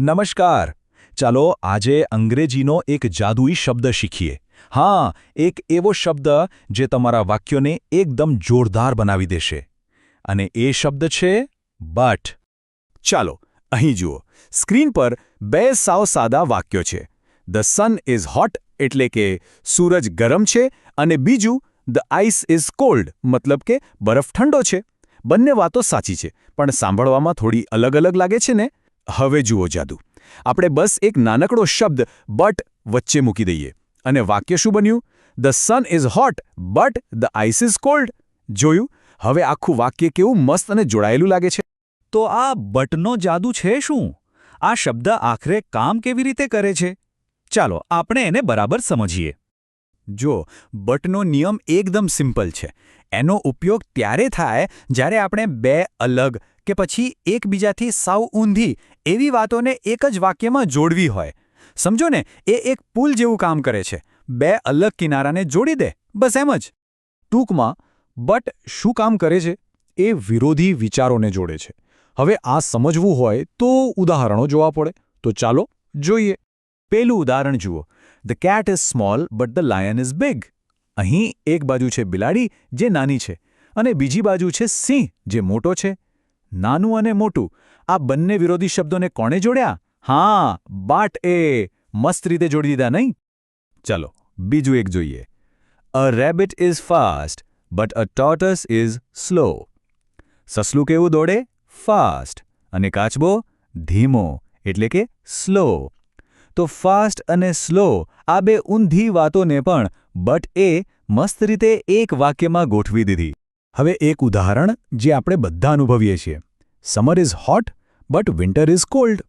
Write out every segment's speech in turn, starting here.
નમસ્કાર. ચાલો આજે અંગ્રેજીનો એક જાદુઈ શબ્દ શીખીએ. હા, એક એવો શબ્દ જે તમારા વાક્યોને એકદમ જોરદાર બનાવી દેશે. અને એ શબ્દ છે બટ. ચાલો, અહીં જુઓ. સ્ક્રીન પર બે સાવ સાદા વાક્યો છે. ધ સન ઇઝ હોટ એટલે કે સૂરજ ગરમ છે અને બીજું, ધ આઈસ ઇઝ કોલ્ડ મતલબ કે બરફ ઠંડો છે. બંને વાતો સાચી છે, પણ સાંભળવામાં થોડી અલગ અલગ લાગે છે ને? હવે જુઓ જાદુ. આપણે બસ એક નાનકડો શબ્દ, બટ વચ્ચે મૂકી દઈએ. અને વાક્ય શું બન્યું? The sun is hot but the ice is cold જોયું? હવે આખું વાક્ય કેવું મસ્ત અને જોડાયેલું લાગે છે. તો આ બટનો જાદુ છે શું? આ શબ્દ આખરે કામ કેવી રીતે કરે છે? ચાલો, આપણે એને બરાબર સમજીએ. જો, બટનો નિયમ એકદમ સિમ્પલ છે. એનો ઉપયોગ ત્યારે થાય જ્યારે આપણે બે અલગ કે પછી એકબીજાથી સાવ ઊંધી એવી વાતોને એક જ વાક્યમાં જોડવી હોય. સમજો ને, એ એક પુલ જેવું કામ કરે છે. બે અલગ કિનારાને જોડી દે, બસ એમ જ. ટૂંકમાં, બટ શું કામ કરે છે? એ વિરોધી વિચારોને જોડે છે. હવે આ સમજવું હોય તો ઉદાહરણો જોવા પડે. તો ચાલો, જોઈએ. પેલું ઉદાહરણ જુઓ. The cat is small but the lion is big અહીં એક બાજુ છે બિલાડી, જે નાની છે. અને બીજી બાજુ છે સિંહ, જે મોટો છે. નાનું અને મોટું. આ બંને વિરોધી શબ્દોને કોણે જોડ્યા? હા, બાટ એ. મસ્ત રીતે જોડી દીધા, નહીં? ચલો, બીજું એક જોઈએ. A rabbit is fast but a tortoise is slow સસલું કેવું દોડે? ફાસ્ટ અને કાચબો? ધીમો, એટલે કે સ્લો તો ફાસ્ટ અને સ્લો આ બે ઊંધી વાતોને પણ બટ એ મસ્ત રીતે એક વાક્યમાં ગોઠવી દીધી. હવે એક ઉદાહરણ જે આપણે બધા અનુભવીએ છીએ. Summer is hot but winter is cold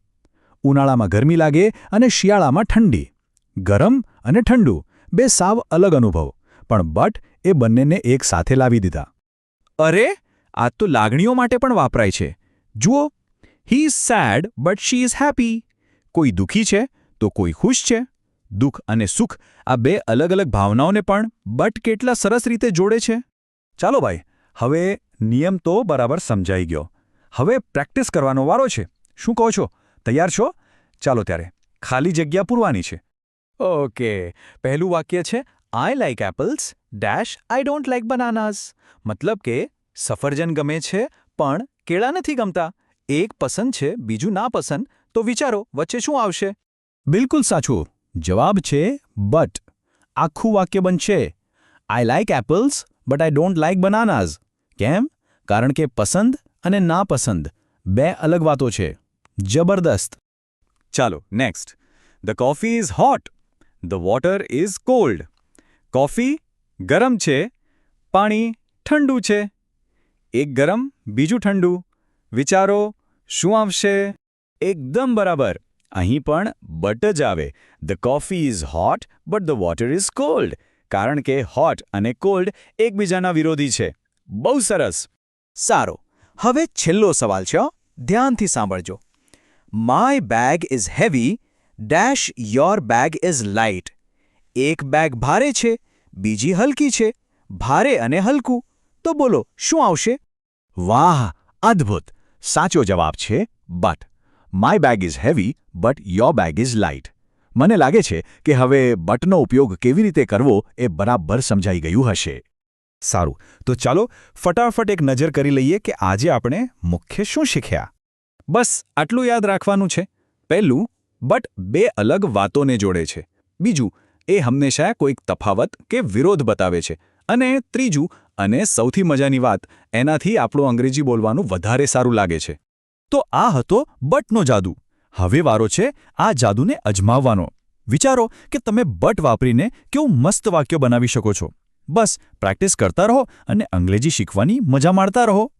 ઉનાળામાં ગરમી લાગે અને શિયાળામાં ઠંડી. ગરમ અને ઠંડુ, બે સાવ અલગ અનુભવ, પણ બટ એ બંનેને એક સાથે લાવી દીધા. અરે, આ તો લાગણીઓ માટે પણ વાપરાય છે. જુઓ he is sad but she is happy કોઈ દુઃખી છે? તો કોઈ ખુશ છે? દુઃખ અને સુખ આ બે અલગ અલગ ભાવનાઓને પણ બટ કેટલા સરસ રીતે જોડે છે? ચાલો ભાઈ, હવે નિયમ તો બરાબર સમજાઈ ગયો. હવે પ્રેક્ટિસ કરવાનો વારો છે. શું કહો છો? તૈયાર છો? ચાલો ત્યારે. ખાલી જગ્યા પૂરવાની છે. ઓકે. પહેલું વાક્ય છે I like apples dash I don't like bananas મતલબ કે, સફરજન ગમે છે, પણ કેળા નથી ગમતા. એક પસંદ છે, બીજું ના પસંદ. તો વિચારો, વચ્ચે શું આવશે? બિલકુલ સાચું. જવાબ છે બટ આખું વાક્ય બનશે I like apples but I don't like bananas કેમ? કારણ કે પસંદ અને નાપસંદ બે અલગ વાતો છે. જબરદસ્ત. ચાલો next the coffee is hot the water is cold coffee ગરમ છે, પાણી ઠંડુ છે. એક ગરમ, બીજું ઠંડુ. વિચારો, શું આવશે? એકદમ બરાબર. અહીં પણ બટ જ આવે. The coffee is hot but the water is cold કારણ કે હોટ અને કોલ્ડ એકબીજાના વિરોધી છે. બહુ સરસ. સારો. હવે છેલ્લો સવાલ છે ધ્યાનથી સાંભળજો. My bag is heavy dash your bag is light એક બેગ ભારે છે, બીજી હલકી છે. ભારે અને હલકું. તો બોલો, શું આવશે? વાહ, અદ્ભુત. સાચો જવાબ છે but my bag is heavy but your bag is light મને લાગે છે કે હવે બટનો ઉપયોગ કેવી રીતે કરવો એ બરાબર સમજાઈ ગયું હશે. સારું. તો ચાલો ફટાફટ એક નજર કરી લઈએ કે આજે આપણે મુખ્ય શું શીખ્યા. બસ, આટલું યાદ રાખવાનું છે. પહેલું, બટ બે અલગ વાતોને જોડે છે. બીજું, એ હંમેશા કોઈક તફાવત કે વિરોધ બતાવે છે. અને ત્રીજું, અને સૌથી મજાની વાત, એનાથી આપણું અંગ્રેજી બોલવાનું વધારે સારું લાગે છે. તો આ હતો બટનો જાદુ. હવે વારો છે આ જાદુને અજમાવવાનો. વિચારો કે તમે બટ વાપરીને કેવું મસ્ત વાક્યો બનાવી શકો છો. બસ પ્રેક્ટિસ કરતા રહો અને અંગ્રેજી શીખવાની મજા માણતા રહો.